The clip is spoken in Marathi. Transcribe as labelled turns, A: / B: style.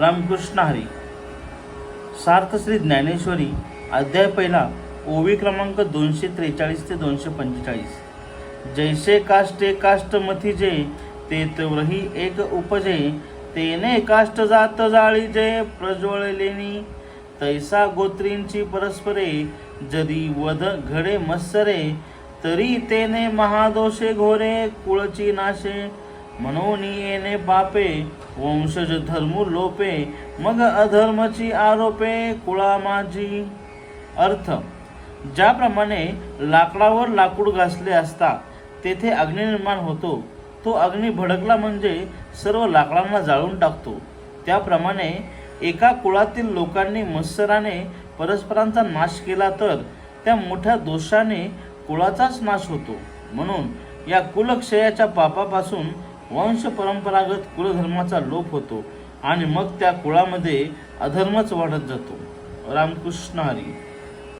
A: रामकृष्ण हरी. सार्थ श्री ज्ञानेश्वरी अध्याय पहिला ओवी क्रमांक दोनशे त्रेचाळीस ते दोनशे पंचेचाळीस. जैसे काष्टे काष्ट मथी जे ते तवरही एक उपजे. तेने काष्ट जात जाळी जे प्रज्वळलेनी. तैसा गोत्रींची परस्परे जरी वध घडे मत्सरे तरी तेने महादोषे घोरे कुळची नाशे. म्हणून येणे पापे वंशज धर्मू लोपे मग अधर्मची आरोपे कुळा माझी अर्थ ज्याप्रमाणे लाकडावर लाकूड घासले असता तेथे अग्नी निर्माण होतो तो अग्नी भडकला म्हणजे सर्व लाकडांना जाळून टाकतो. त्याप्रमाणे एका कुळातील लोकांनी मत्सराने परस्परांचा नाश केला तर त्या मोठ्या दोषाने कुळाचाच नाश होतो. म्हणून या कुलक्षयाच्या पापापासून वंश परंपरागत कुलधर्माचा लोप होतो आणि मग त्या कुळामध्ये अधर्मच वाढत जातो. रामकृष्ण हरी.